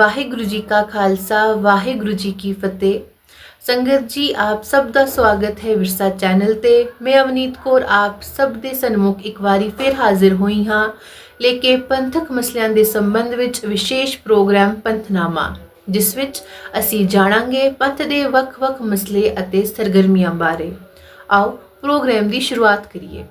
ਵਾਹਿਗੁਰੂ ਜੀ ਕਾ ਖਾਲਸਾ, ਵਾਹਿਗੁਰੂ ਜੀ ਕੀ ਫਤਿਹ। ਸੰਗਤ ਜੀ, ਆਪ ਸਭ ਦਾ ਸਵਾਗਤ ਹੈ ਵਿਰਸਾ ਚੈਨਲ ਤੇ। ਮੈਂ ਅਵਨੀਤ ਕੌਰ, ਆਪ ਸਭ ਦੇ ਸਨਮੁਖ ਇੱਕ ਵਾਰੀ ਫਿਰ ਹਾਜ਼ਰ ਹੋਈ ਹਾਂ। ਲੈ ਕੇ ਪੰਥਕ ਮਸਲਿਆਂ ਦੇ ਸੰਬੰਧ ਵਿੱਚ ਵਿਸ਼ੇਸ਼ ਪ੍ਰੋਗਰਾਮ ਪੰਥਨਾਮਾ, ਜਿਸ ਵਿੱਚ ਅਸੀਂ ਜਾਣਾਂਗੇ ਪੰਥ ਦੇ ਵੱਖ-ਵੱਖ ਮਸਲੇ ਅਤੇ ਸਰਗਰਮੀਆਂ ਬਾਰੇ। ਆਓ, ਪ੍ਰੋਗਰਾਮ ਦੀ ਸ਼ੁਰੂਆਤ ਕਰੀਏ।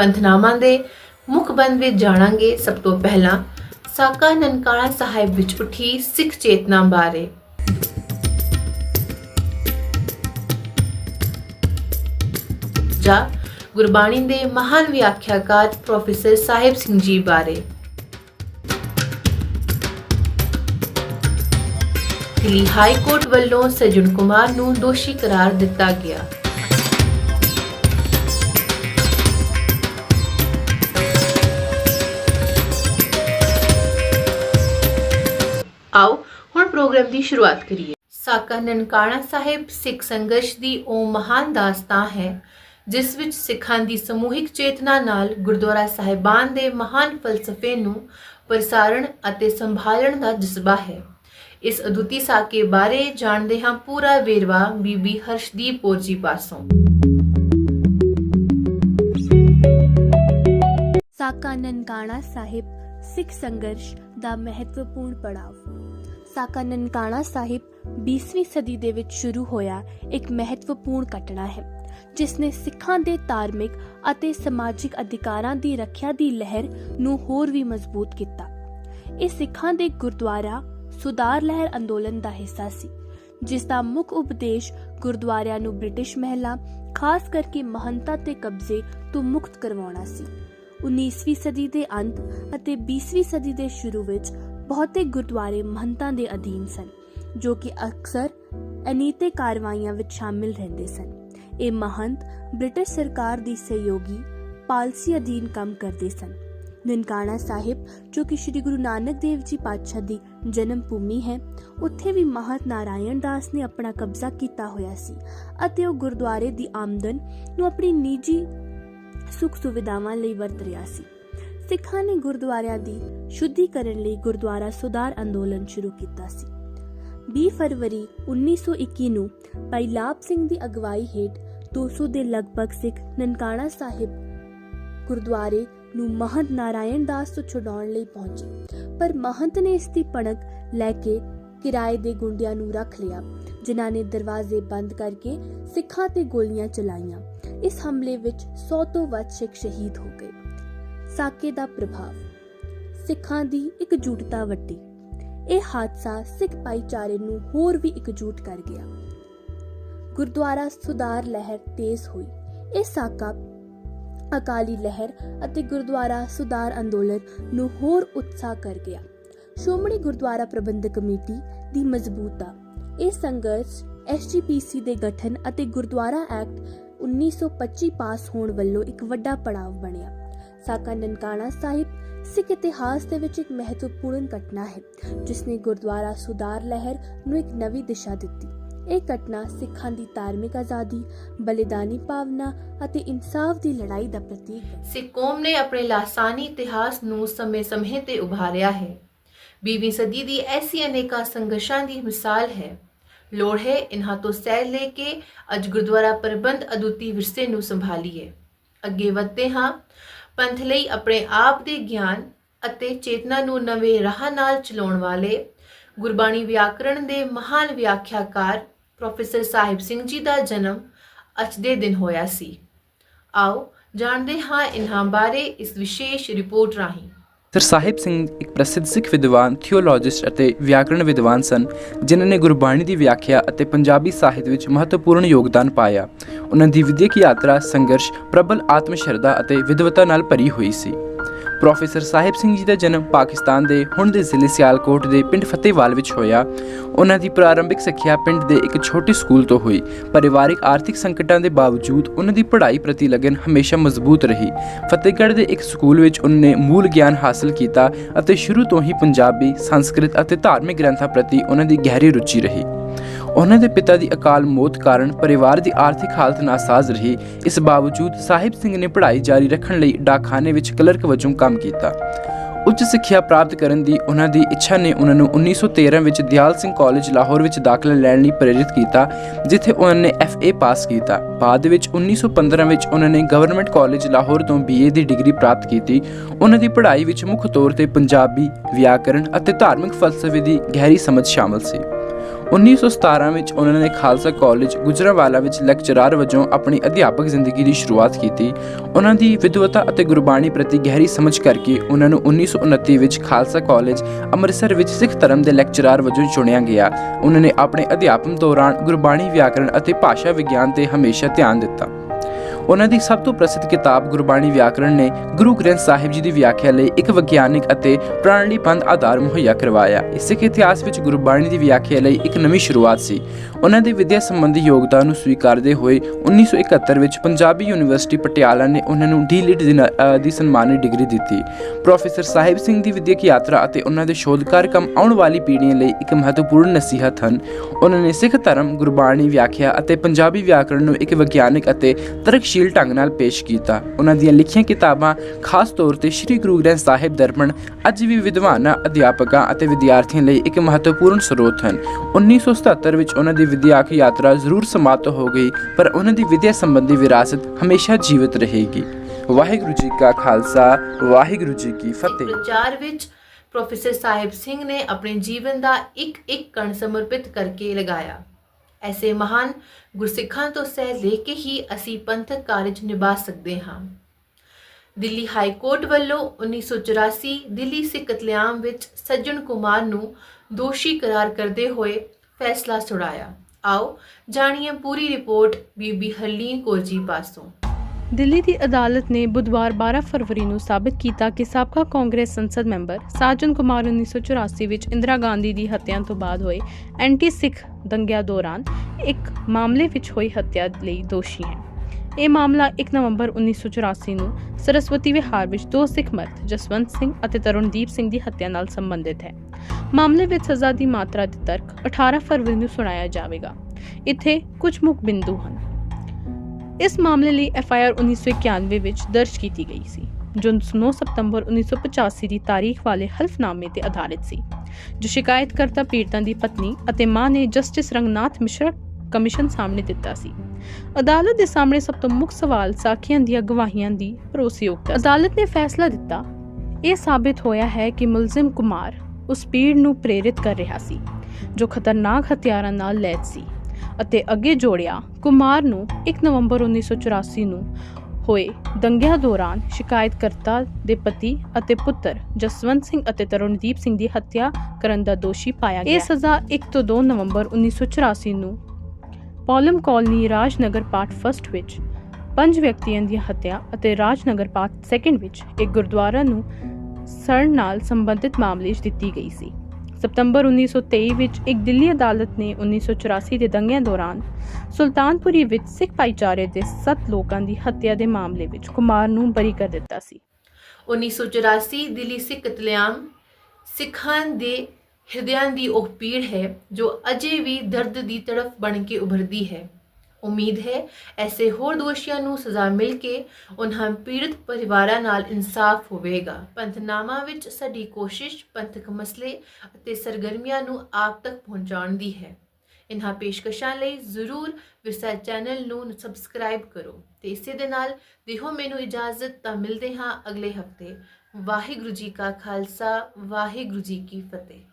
ਪੰਥਨਾਮਾ ਦੇ ਮੁੱਖ ਬੰਦ ਵਿੱਚ ਜਾਣਾਂਗੇ। ਸਭ ਤੋਂ ਪਹਿਲਾਂ ਸਾਕਾ ਨਨਕਾਣਾ ਸਾਹਿਬ ਵਿੱਚ ਉੱਠੀ ਸਿੱਖ ਚੇਤਨਾ ਬਾਰੇ। ਜਾਂ ਗੁਰਬਾਣੀ ਦੇ ਮਹਾਨ ਵਿਆਖਿਆਕਾਰ ਪ੍ਰੋਫੈਸਰ ਸਾਹਿਬ ਸਿੰਘ ਜੀ ਬਾਰੇ। ਦਿੱਲੀ ਹਾਈ ਕੋਰਟ ਵੱਲੋਂ ਸਜਣ ਕੁਮਾਰ ਨੂੰ ਦੋਸ਼ੀ ਕਰਾਰ ਦਿੱਤਾ ਗਿਆ। ਆਓ ਹੁਣ ਪ੍ਰੋਗਰਾਮ ਦੀ ਸ਼ੁਰੂਆਤ ਕਰੀਏ। ਸਾਕਾ ਨਨਕਾਣਾ ਸਾਹਿਬ ਸਿੱਖ ਸੰਘਰਸ਼ ਦੀ ਉਹ ਮਹਾਨ ਦਾਸਤਾਨ ਹੈ ਜਿਸ ਵਿੱਚ ਸਿੱਖਾਂ ਦੀ ਸਮੂਹਿਕ ਚੇਤਨਾ ਨਾਲ ਗੁਰਦੁਆਰਾ ਸਾਹਿਬਾਨ ਦੇ ਮਹਾਨ ਫਲਸਫੇ ਨੂੰ ਪ੍ਰਸਾਰਣ ਅਤੇ ਸੰਭਾਲਣ ਦਾ ਜਜ਼ਬਾ ਹੈ। ਇਸ ਅਦੁੱਤੀ ਸਾਕੇ ਬਾਰੇ ਜਾਣਦੇ ਹਾਂ ਪੂਰਾ ਵੇਰਵਾ ਬੀਬੀ ਹਰਸ਼ਦੀਪ ਕੌਰ ਜੀ ਪਾਸੋਂ। ਸਾਕਾ ਨਨਕਾਣਾ ਸਾਹਿਬ ਸਿੱਖ ਸੰਘਰਸ਼ ਦਾ ਮਹੱਤਵਪੂਰਨ ਪੜਾਅ। ਸਾਕਾ ਨਨਕਾਣਾ ਸਾਹਿਬ 20ਵੀਂ ਸਦੀ ਦੇ ਵਿੱਚ ਸ਼ੁਰੂ ਹੋਇਆ ਇੱਕ ਮਹੱਤਵਪੂਰਨ ਘਟਨਾ ਹੈ ਜਿਸ ਨੇ ਸਿੱਖਾਂ ਦੇ ਧਾਰਮਿਕ ਅਤੇ ਸਮਾਜਿਕ ਅਧਿਕਾਰਾਂ ਦੀ ਰੱਖਿਆ ਦੀ ਲਹਿਰ ਨੂੰ ਹੋਰ ਵੀ ਮਜ਼ਬੂਤ ਕੀਤਾ। ਇਹ ਸਿੱਖਾਂ ਦੇ ਗੁਰਦੁਆਰਾ ਸੁਧਾਰ ਲਹਿਰ ਅੰਦੋਲਨ ਦਾ ਹਿੱਸਾ ਸੀ, ਜਿਸ ਦਾ ਮੁੱਖ ਉਪਦੇਸ਼ ਗੁਰਦੁਆਰਿਆਂ ਨੂੰ ਬ੍ਰਿਟਿਸ਼ ਮਹਿਲਾ, ਖਾਸ ਕਰਕੇ ਮਹੰਤਾ ਤੇ ਕਬਜ਼ੇ ਤੋਂ ਮੁਕਤ ਕਰਵਾਉਣਾ ਸੀ। 19ਵੀਂ ਸਦੀ ਦੇ ਅੰਤ ਅਤੇ 20ਵੀਂ ਸਦੀ ਦੇ ਸ਼ੁਰੂ ਵਿੱਚ ਬਹੁਤੇ ਗੁਰਦੁਆਰੇ ਮਹੰਤਾਂ ਦੇ ਅਧੀਨ ਸਨ, ਜੋ ਕਿ ਅਕਸਰ ਅਨੀਤੇ ਕਾਰਵਾਈਆਂ ਵਿੱਚ ਸ਼ਾਮਿਲ ਰਹਿੰਦੇ ਸਨ। ਇਹ ਮਹੰਤ ਬ੍ਰਿਟਿਸ਼ ਸਰਕਾਰ ਦੀ ਸਹਿਯੋਗੀ ਪਾਲਸੀ ਅਧੀਨ ਕੰਮ ਕਰਦੇ ਸਨ। ਨਨਕਾਣਾ ਸਾਹਿਬ, ਜੋ ਕਿ ਸ੍ਰੀ ਗੁਰੂ ਨਾਨਕ ਦੇਵ ਜੀ ਪਾਤਸ਼ਾਹ ਦੀ ਜਨਮ ਭੂਮੀ ਹੈ, ਉੱਥੇ ਵੀ ਮਹੰਤ ਨਾਰਾਇਣ ਦਾਸ ਨੇ ਆਪਣਾ ਕਬਜ਼ਾ ਕੀਤਾ ਹੋਇਆ ਸੀ ਅਤੇ ਉਹ ਗੁਰਦੁਆਰੇ ਦੀ ਆਮਦਨ ਨੂੰ ਆਪਣੀ ਨਿੱਜੀ ਸੁੱਖ ਸੁਵਿਧਾਵਾਂ ਲਈ ਵਰਤ ਰਿਹਾ ਸੀ। ਸਿੱਖਾਂ ਨੇ ਗੁਰਦੁਆਰਿਆਂ ਦੀ ਸ਼ੁੱਧੀਕਰਨ ਲਈ ਗੁਰਦੁਆਰਾ ਸੁਧਾਰ ਅੰਦੋਲਨ ਸ਼ੁਰੂ ਕੀਤਾ ਸੀ। 20 ਫਰਵਰੀ 1921 ਨੂੰ ਭਾਈ ਲਾਭ ਸਿੰਘ ਦੀ ਅਗਵਾਈ ਹੇਠ 200 ਦੇ ਲਗਭਗ ਸਿੱਖ ਨਨਕਾਣਾ ਸਾਹਿਬ ਗੁਰਦੁਆਰੇ ਨੂੰ ਮਹੰਤ ਨਾਰਾਇਣ ਦਾਸ ਤੋਂ ਛੁਡਾਉਣ ਲਈ ਪਹੁੰਚੇ। ਪਰ ਮਹੰਤ ਨੇ ਇਸ ਦੀ ਪਣਕ ਲੈ ਕੇ ਕਿਰਾਏ ਦੇ ਗੁੰਡਿਆਂ ਨੂੰ ਰੱਖ ਲਿਆ, ਜਿਨ੍ਹਾਂ ਨੇ ਦਰਵਾਜ਼ੇ ਬੰਦ ਕਰਕੇ ਸਿੱਖਾਂ ਤੇ ਗੋਲੀਆਂ ਚਲਾਈਆਂ। ਇਸ ਹਮਲੇ ਵਿੱਚ 100 ਤੋਂ ਵੱਧ ਸਿੱਖ ਸ਼ਹੀਦ ਹੋ ਗਏ। ਸਾਕੇ ਦਾ ਪ੍ਰਭਾਵ। ਸਿੱਖਾਂ ਦੀ ਇਕਜੁੱਟਤਾ ਵੱਡੀ। ਇਹ ਹਾਦਸਾ ਸਿੱਖ ਭਾਈਚਾਰੇ ਨੂੰ ਹੋਰ ਵੀ ਇਕਜੁੱਟ ਕਰ ਗਿਆ। ਗੁਰਦੁਆਰਾ ਸੁਧਾਰ ਲਹਿਰ ਤੇਜ਼ ਹੋਈ। ਇਹ ਸਾਕਾ ਅਕਾਲੀ ਲਹਿਰ ਅਤੇ ਗੁਰਦੁਆਰਾ ਸੁਧਾਰ ਅੰਦੋਲਨ ਨੂੰ ਹੋਰ ਉਤਸ਼ਾਹ ਕਰ ਗਿਆ। ਸ਼੍ਰੋਮਣੀ ਗੁਰਦੁਆਰਾ ਪ੍ਰਬੰਧਕ ਕਮੇਟੀ ਦੀ ਮਜ਼ਬੂਤਾ। ਇਹ ਸੰਘਰਸ਼ ਐਸਜੀਪੀਸੀ ਦੇ ਗਠਨ ਅਤੇ ਗੁਰਦੁਆਰਾ ਐਕਟ 1925 ਪਾਸ ਹੋਣ ਵੱਲੋਂ ਇੱਕ ਵੱਡਾ ਪੜਾਅ ਬਣਿਆ। ਸਾਕਾ ਨਨਕਾਣਾ ਸਾਹਿਬ ਸਿੱਖ ਇਤਿਹਾਸ ਦੇ ਵਿੱਚ ਇੱਕ ਮਹੱਤਵਪੂਰਨ ਘਟਨਾ ਹੈ ਜਿਸ ਨੇ ਗੁਰਦੁਆਰਾ ਸੁਧਾਰ ਲਹਿਰ ਨੂੰ ਇੱਕ ਨਵੀਂ ਦਿਸ਼ਾ ਦਿੱਤੀ। ਇਹ ਘਟਨਾ ਸਿੱਖਾਂ ਦੀ ਧਾਰਮਿਕ ਆਜ਼ਾਦੀ, ਬਲੀਦਾਨੀ ਭਾਵਨਾ ਅਤੇ ਇਨਸਾਫ ਦੀ ਲੜਾਈ ਦਾ ਪ੍ਰਤੀਕ ਹੈ। ਸਿੱਖ ਕੌਮ ਨੇ ਆਪਣੇ ਲਾਸਾਨੀ ਇਤਿਹਾਸ ਨੂੰ ਸਮੇਂ-ਸਮੇਂ ਤੇ ਉਭਾਰਿਆ ਹੈ। 20ਵੀਂ ਸਦੀ ਦੀ ਐਸੀ ਅਨੇਕਾਂ ਸੰਘਰਸ਼ਾਂ ਦੀ ਮਿਸਾਲ ਹੈ। ਲੋੜ ਹੈ ਇਨ੍ਹਾਂ ਤੋਂ ਸਹਿ ਲੈ ਕੇ ਅੱਜ ਗੁਰਦੁਆਰਾ ਪ੍ਰਬੰਧ ਅਦੁੱਤੀ ਵਿਰਸੇ ਨੂੰ ਸੰਭਾਲੀਏ। ਅੱਗੇ ਵਧਦੇ ਹਾਂ। ਪੰਥ ਲਈ ਆਪਣੇ ਆਪ ਦੇ ਗਿਆਨ ਅਤੇ ਚੇਤਨਾ ਨੂੰ ਨਵੇਂ ਰਾਹ ਨਾਲ ਚਲਾਉਣ ਵਾਲੇ ਗੁਰਬਾਣੀ ਵਿਆਕਰਣ ਦੇ ਮਹਾਨ ਵਿਆਖਿਆਕਾਰ ਪ੍ਰੋਫੈਸਰ ਸਾਹਿਬ ਸਿੰਘ ਜੀ ਦਾ ਜਨਮ ਅੱਜ ਦੇ ਦਿਨ ਹੋਇਆ ਸੀ। ਆਓ ਜਾਣਦੇ ਹਾਂ ਇਨ੍ਹਾਂ ਬਾਰੇ ਇਸ ਵਿਸ਼ੇਸ਼ ਰਿਪੋਰਟ ਰਾਹੀਂ। ਸਰ ਸਾਹਿਬ ਸਿੰਘ ਇੱਕ ਪ੍ਰਸਿੱਧ ਸਿੱਖ ਵਿਦਵਾਨ ਥਿਓਲੋਜਿਸਟ ਅਤੇ ਵਿਆਕਰਣ ਵਿਦਵਾਨ ਸਨ, ਜਿਨ੍ਹਾਂ ਨੇ ਗੁਰਬਾਣੀ ਦੀ ਵਿਆਖਿਆ ਅਤੇ ਪੰਜਾਬੀ ਸਾਹਿਤ ਵਿੱਚ ਮਹੱਤਵਪੂਰਨ ਯੋਗਦਾਨ ਪਾਇਆ। ਉਹਨਾਂ ਦੀ ਵਿਦਿਅਕ ਯਾਤਰਾ ਸੰਘਰਸ਼, ਪ੍ਰਬਲ ਆਤਮ ਸ਼ਰਧਾ ਅਤੇ ਵਿਦਵਤਾ ਨਾਲ ਭਰੀ ਹੋਈ ਸੀ। ਪ੍ਰੋਫੈਸਰ ਸਾਹਿਬ ਸਿੰਘ ਜੀ ਦਾ ਜਨਮ ਪਾਕਿਸਤਾਨ ਦੇ ਹੁਣ ਦੇ ਜ਼ਿਲ੍ਹੇ ਸਿਆਲਕੋਟ ਦੇ ਪਿੰਡ ਫਤਿਹਵਾਲ ਵਿੱਚ ਹੋਇਆ। ਉਹਨਾਂ ਦੀ ਪ੍ਰਾਰੰਭਿਕ ਸਿੱਖਿਆ ਪਿੰਡ ਦੇ ਇੱਕ ਛੋਟੇ ਸਕੂਲ ਤੋਂ ਹੋਈ। ਪਰਿਵਾਰਿਕ ਆਰਥਿਕ ਸੰਕਟਾਂ ਦੇ ਬਾਵਜੂਦ ਉਹਨਾਂ ਦੀ ਪੜ੍ਹਾਈ ਪ੍ਰਤੀ ਲਗਨ ਹਮੇਸ਼ਾ ਮਜ਼ਬੂਤ ਰਹੀ। ਫਤਿਹਗੜ੍ਹ ਦੇ ਇੱਕ ਸਕੂਲ ਵਿੱਚ ਉਹਨਾਂ ਨੇ ਮੂਲ ਗਿਆਨ ਹਾਸਲ ਕੀਤਾ ਅਤੇ ਸ਼ੁਰੂ ਤੋਂ ਹੀ ਪੰਜਾਬੀ, ਸੰਸਕ੍ਰਿਤ ਅਤੇ ਧਾਰਮਿਕ ਗ੍ਰੰਥਾਂ ਪ੍ਰਤੀ ਉਹਨਾਂ ਦੀ ਗਹਿਰੀ ਰੁਚੀ ਰਹੀ। ਉਹਨਾਂ ਦੇ ਪਿਤਾ ਦੀ ਅਕਾਲ ਮੌਤ ਕਾਰਨ ਪਰਿਵਾਰ ਦੀ ਆਰਥਿਕ ਹਾਲਤ ਨਾਸਾਜ਼ ਰਹੀ। ਇਸ ਬਾਵਜੂਦ ਸਾਹਿਬ ਸਿੰਘ ਨੇ ਪੜ੍ਹਾਈ ਜਾਰੀ ਰੱਖਣ ਲਈ ਡਾਕਖਾਨੇ ਵਿੱਚ ਕਲਰਕ ਵਜੋਂ ਕੰਮ ਕੀਤਾ। ਉੱਚ ਸਿੱਖਿਆ ਪ੍ਰਾਪਤ ਕਰਨ ਦੀ ਉਹਨਾਂ ਦੀ ਇੱਛਾ ਨੇ ਉਹਨਾਂ ਨੂੰ 1913 ਵਿੱਚ ਦਿਆਲ ਸਿੰਘ ਕਾਲਜ ਲਾਹੌਰ ਵਿੱਚ ਦਾਖਲਾ ਲੈਣ ਲਈ ਪ੍ਰੇਰਿਤ ਕੀਤਾ, ਜਿੱਥੇ ਉਹਨਾਂ ਨੇ ਐਫਏ ਪਾਸ ਕੀਤਾ। ਬਾਅਦ ਵਿੱਚ 1915 ਵਿੱਚ ਉਹਨਾਂ ਨੇ ਗਵਰਨਮੈਂਟ ਕਾਲਜ ਲਾਹੌਰ ਤੋਂ ਬੀਏ ਦੀ ਡਿਗਰੀ ਪ੍ਰਾਪਤ ਕੀਤੀ। ਉਹਨਾਂ ਦੀ ਪੜ੍ਹਾਈ ਵਿੱਚ ਮੁੱਖ ਤੌਰ ਤੇ ਪੰਜਾਬੀ, ਵਿਆਕਰਣ ਅਤੇ ਧਾਰਮਿਕ ਫਲਸਫੇ ਦੀ ਗਹਿਰੀ ਸਮਝ ਸ਼ਾਮਲ ਸੀ। 1917 ਵਿੱਚ ਉਹਨਾਂ ਨੇ ਖਾਲਸਾ ਕਾਲਜ ਗੁਜਰਾਂਵਾਲਾ ਵਿੱਚ ਲੈਕਚਰਰ ਵਜੋਂ ਆਪਣੀ ਅਧਿਆਪਕ ਜ਼ਿੰਦਗੀ ਦੀ ਸ਼ੁਰੂਆਤ ਕੀਤੀ। ਉਹਨਾਂ ਦੀ ਵਿਦਵਤਾ ਅਤੇ ਗੁਰਬਾਣੀ ਪ੍ਰਤੀ ਗਹਿਰੀ ਸਮਝ ਕਰਕੇ ਉਹਨਾਂ ਨੂੰ 1929 ਵਿੱਚ ਖਾਲਸਾ ਕਾਲਜ ਅੰਮ੍ਰਿਤਸਰ ਵਿੱਚ ਸਿੱਖ ਧਰਮ ਦੇ ਲੈਕਚਰਰ ਵਜੋਂ ਚੁਣਿਆ ਗਿਆ। ਉਹਨਾਂ ਨੇ ਆਪਣੇ ਅਧਿਆਪਨ ਦੌਰਾਨ ਗੁਰਬਾਣੀ ਵਿਆਕਰਣ ਅਤੇ ਭਾਸ਼ਾ ਵਿਗਿਆਨ ਤੇ ਹਮੇਸ਼ਾ ਧਿਆਨ ਦਿੱਤਾ। ਉਹਨਾਂ ਦੀ ਸਭ ਤੋਂ ਪ੍ਰਸਿੱਧ ਕਿਤਾਬ ਗੁਰਬਾਣੀ ਵਿਆਕਰਣ ਨੇ ਗੁਰੂ ਗ੍ਰੰਥ ਸਾਹਿਬ ਜੀ ਦੀ ਵਿਆਖਿਆ ਲਈ ਇੱਕ ਵਿਗਿਆਨਿਕ ਅਤੇ ਪ੍ਰਣਾਲੀਬੰਦ ਆਧਾਰ ਮੁਹੱਈਆ ਕਰਵਾਇਆ। ਇਸ ਸਿੱਖ ਇਤਿਹਾਸ ਵਿੱਚ ਗੁਰਬਾਣੀ ਦੀ ਵਿਆਖਿਆ ਲਈ ਇੱਕ ਨਵੀਂ ਸ਼ੁਰੂਆਤ ਸੀ। ਉਹਨਾਂ ਦੇ ਵਿਦਿਆ ਸੰਬੰਧੀ ਯੋਗਦਾਨ ਨੂੰ ਸਵੀਕਾਰਦੇ ਹੋਏ 1971 ਵਿੱਚ ਪੰਜਾਬੀ ਯੂਨੀਵਰਸਿਟੀ ਪਟਿਆਲਾ ਨੇ ਉਹਨਾਂ ਨੂੰ ਡੀ.ਲਿਟ ਦੀ ਨ- ਅ, ਡਿਗਰੀ ਦਿੱਤੀ। ਪ੍ਰੋਫੈਸਰ ਸਾਹਿਬ ਸਿੰਘ ਦੀ ਵਿਦਿਅਕ ਯਾਤਰਾ ਅਤੇ ਉਹਨਾਂ ਦੇ ਸ਼ੋਧਕਾਰ ਕੰਮ ਆਉਣ ਵਾਲੀ ਪੀੜ੍ਹੀਆਂ ਲਈ ਇੱਕ ਮਹੱਤਵਪੂਰਨ ਨਸੀਹਤ ਹਨ। ਉਹਨਾਂ ਨੇ ਸਿੱਖ ਧਰਮ ਗੁਰਬਾਣੀ ਵਿਆਖਿਆ ਅਤੇ ਪੰਜਾਬੀ ਵਿਆਕਰਣ ਨੂੰ ਇੱਕ ਵਿਗਿਆਨਕ ਅਤੇ ਤਰਕਸ਼ੀਲ ਢੰਗ ਨਾਲ ਪੇਸ਼ ਕੀਤਾ। ਉਹਨਾਂ ਦੀਆਂ ਲਿਖੀਆਂ ਕਿਤਾਬਾਂ ਖਾਸ ਤੌਰ ਤੇ ਸ੍ਰੀ ਗੁਰੂ ਗ੍ਰੰਥ ਸਾਹਿਬ ਦਰਪਣ ਅੱਜ ਵੀ ਵਿਦਵਾਨਾਂ ਅਧਿਆਪਕਾਂ ਅਤੇ ਵਿਦਿਆਰਥੀਆਂ ਲਈ ਇੱਕ ਮਹੱਤਵਪੂਰਨ ਸਰੋਤ ਹਨ। 1977 ਵਿੱਚ ਉਹਨਾਂ ਦੀ ਵਿਦਿਅਕ ਯਾਤਰਾ ਜ਼ਰੂਰ ਸਮਾਪਤ ਹੋ ਗਈ, ਪਰ ਉਹਨਾਂ ਦੀ ਵਿਦਿਆ ਸੰਬੰਧੀ ਵਿਰਾਸਤ ਹਮੇਸ਼ਾ ਜੀਵਤ ਰਹੇਗੀ। ਵਾਹਿਗੁਰੂ ਜੀ ਕਾ ਖਾਲਸਾ, ਵਾਹਿਗੁਰੂ ਜੀ ਕੀ ਫਤਿਹ। ਪ੍ਰਚਾਰ ਵਿੱਚ ਪ੍ਰੋਫੈਸਰ ਸਾਹਿਬ ਸਿੰਘ ਨੇ ਆਪਣੇ ਜੀਵਨ ਦਾ ਇੱਕ ਇੱਕ ਕਣ ਸਮਰਪਿਤ ਕਰਕੇ ਲਗਾਇਆ। ਐਸੇ ਮਹਾਨ ਗੁਰਸਿੱਖਾਂ ਤੋਂ ਸਹਿ ਲੈ ਕੇ ਹੀ ਅਸੀਂ ਪੰਥਕ ਕਾਰਜ ਨਿਭਾ ਸਕਦੇ ਹਾਂ। ਦਿੱਲੀ ਹਾਈ ਕੋਰਟ ਵੱਲੋਂ 1984 ਦਿੱਲੀ ਸਿੱਖ ਕਤਲੇਆਮ ਵਿੱਚ ਸੱਜਣ ਕੁਮਾਰ ਨੂੰ ਦੋਸ਼ੀ ਕਰਾਰ ਕਰਦੇ ਹੋਏ ਫੈਸਲਾ ਸੁਣਾਇਆ। ਆਓ ਜਾਣੀਏ ਪੂਰੀ ਰਿਪੋਰਟ ਬੀਬੀ ਹਰਲੀਨ ਕੌਰ ਜੀ ਪਾਸੋਂ। ਦਿੱਲੀ ਦੀ ਅਦਾਲਤ ਨੇ ਬੁੱਧਵਾਰ 12 ਫਰਵਰੀ ਨੂੰ ਸਾਬਤ ਕੀਤਾ ਕਿ ਸਾਬਕਾ ਕਾਂਗਰਸ ਸੰਸਦ ਮੈਂਬਰ ਸਾਜਨ ਕੁਮਾਰ 1984 ਵਿੱਚ ਇੰਦਰਾ ਗਾਂਧੀ ਦੀ ਹੱਤਿਆ ਤੋਂ ਬਾਅਦ ਹੋਏ ਐਂਟੀ ਸਿੱਖ ਦੰਗਿਆਂ ਦੌਰਾਨ ਇੱਕ ਮਾਮਲੇ ਵਿੱਚ ਹੋਈ ਹੱਤਿਆ ਲਈ ਦੋਸ਼ੀ ਹੈ ਇਹ ਮਾਮਲਾ 1 ਨਵੰਬਰ 1984 ਨੂੰ ਸਰਸਵਤੀ ਵਿਹਾਰ ਵਿੱਚ ਦੋ ਸਿੱਖ ਮਰਦ, ਜਸਵੰਤ ਸਿੰਘ ਅਤੇ ਤਰੁਣਦੀਪ ਸਿੰਘ ਦੀ ਹੱਤਿਆ ਨਾਲ ਸੰਬੰਧਿਤ ਹੈ। ਮਾਮਲੇ ਵਿੱਚ ਸਜ਼ਾ ਦੀ ਮਾਤਰਾ ਦੇ ਤਰਕ 18 ਫਰਵਰੀ ਨੂੰ ਸੁਣਾਇਆ ਜਾਵੇਗਾ। ਇੱਥੇ ਕੁਝ ਮੁੱਖ ਬਿੰਦੂ ਹਨ। ਇਸ ਮਾਮਲੇ ਲਈ ਐਫ ਆਈ ਆਰ 1991 ਵਿੱਚ ਦਰਜ ਕੀਤੀ ਗਈ ਸੀ, ਜੋ 9 ਸਤੰਬਰ 1985 ਦੀ ਤਾਰੀਖ ਵਾਲੇ ਹਲਫਨਾਮੇ ਤੇ ਆਧਾਰਿਤ ਸੀ, ਜੋ ਸ਼ਿਕਾਇਤਕਰਤਾ ਪੀੜਤਾਂ ਦੀ ਪਤਨੀ ਅਤੇ ਮਾਂ ਨੇ ਜਸਟਿਸ ਰੰਗਨਾਥ ਮਿਸ਼ਰਾ ਕਮਿਸ਼ਨ ਸਾਹਮਣੇ ਦਿੱਤਾ ਸੀ। ਅਦਾਲਤ ਦੇ ਸਾਹਮਣੇ ਸਭ ਤੋਂ ਮੁੱਖ ਸਵਾਲ ਸਾਖੀਆਂ ਦੀਆਂ ਗਵਾਹੀਆਂ ਦੀ ਭਰੋਸੇਯੋਗਤਾ ਅਦਾਲਤ ਨੇ ਫੈਸਲਾ ਦਿੱਤਾ, ਇਹ ਸਾਬਿਤ ਹੋਇਆ ਹੈ ਕਿ ਮੁਲਜ਼ਮ ਕੁਮਾਰ ਉਸ ਪੀੜ ਨੂੰ ਪ੍ਰੇਰਿਤ ਕਰ ਰਿਹਾ ਸੀ, ਜੋ ਖਤਰਨਾਕ ਹਥਿਆਰਾਂ ਨਾਲ ਲੈਸ ਸੀ ਅਤੇ ਅੱਗੇ ਜੋੜਿਆ ਕੁਮਾਰ ਨੂੰ 1 ਨਵੰਬਰ 1984 ਨੂੰ ਹੋਏ ਦੰਗਿਆਂ ਦੌਰਾਨ ਸ਼ਿਕਾਇਤਕਰਤਾ ਦੇ ਪਤੀ ਅਤੇ ਪੁੱਤਰ ਜਸਵੰਤ ਸਿੰਘ ਅਤੇ ਤਰੁਣਦੀਪ ਸਿੰਘ ਦੀ ਹੱਤਿਆ ਕਰਨ ਦਾ ਦੋਸ਼ੀ ਪਾਇਆ ਗਿਆ। ਇਹ ਸਜ਼ਾ 1 ਤੋਂ 2 ਨਵੰਬਰ 1984 ਨੂੰ Palam colony Rajnagar part first ਵਿੱਚ ਪੰਜ ਵਿਅਕਤੀਆਂ ਦੀ ਹੱਤਿਆ ਅਤੇ ਰਾਜਨਗਰ ਪਾਰਟ ਸੈਕੰਡ ਵਿੱਚ ਇੱਕ ਗੁਰਦੁਆਰਾ ਨੂੰ ਸੜਨ ਨਾਲ ਸੰਬੰਧਿਤ ਮਾਮਲੇ 'ਚ ਦਿੱਤੀ ਗਈ ਸੀ। ਸਤੰਬਰ 1923 ਵਿੱਚ ਇੱਕ ਦਿੱਲੀ ਅਦਾਲਤ ਨੇ 1984 ਦੇ ਦੰਗਿਆਂ ਦੌਰਾਨ ਸੁਲਤਾਨਪੁਰੀ ਵਿੱਚ ਸਿੱਖ ਭਾਈਚਾਰੇ ਦੇ 7 ਲੋਕਾਂ ਦੀ ਹੱਤਿਆ ਦੇ ਮਾਮਲੇ ਵਿੱਚ ਕੁਮਾਰ ਨੂੰ ਬਰੀ ਕਰ ਦਿੱਤਾ ਸੀ। 1984 ਦਿੱਲੀ ਸਿੱਖ ਕਤਲੇਆਮ ਸਿੱਖਾਂ ਦੇ ਹਿਰਦਿਆਂ ਦੀ ਉਹ ਪੀੜ ਹੈ ਜੋ ਅਜੇ ਵੀ ਦਰਦ ਦੀ ਤੜਫ ਬਣ ਕੇ ਉਭਰਦੀ ਹੈ। ਉਮੀਦ ਹੈ ਐਸੇ ਹੋਰ ਦੋਸ਼ੀਆਂ ਨੂੰ ਸਜ਼ਾ ਮਿਲ ਕੇ ਉਹਨਾਂ ਪੀੜਤ ਪਰਿਵਾਰਾਂ ਨਾਲ ਇਨਸਾਫ ਹੋਵੇਗਾ। ਪੰਥਨਾਮਾ ਵਿੱਚ ਸਾਡੀ ਕੋਸ਼ਿਸ਼ ਪੰਥਕ ਮਸਲੇ ਅਤੇ ਸਰਗਰਮੀਆਂ ਨੂੰ ਆਪ ਤੱਕ ਪਹੁੰਚਾਉਣ ਦੀ ਹੈ। ਇਨ੍ਹਾਂ ਪੇਸ਼ਕਸ਼ਾਂ ਲਈ ਜ਼ਰੂਰ ਵਿਰਸਾ ਚੈਨਲ ਨੂੰ ਸਬਸਕ੍ਰਾਈਬ ਕਰੋ ਤੇ ਇਸੇ ਦੇ ਨਾਲ ਦਿਓ ਮੈਨੂੰ ਇਜਾਜ਼ਤ, ਤਾਂ ਮਿਲਦੇ ਹਾਂ ਅਗਲੇ ਹਫ਼ਤੇ। ਵਾਹਿਗੁਰੂ ਜੀ ਕਾ ਖਾਲਸਾ, ਵਾਹਿਗੁਰੂ ਜੀ ਕੀ ਫਤਿਹ।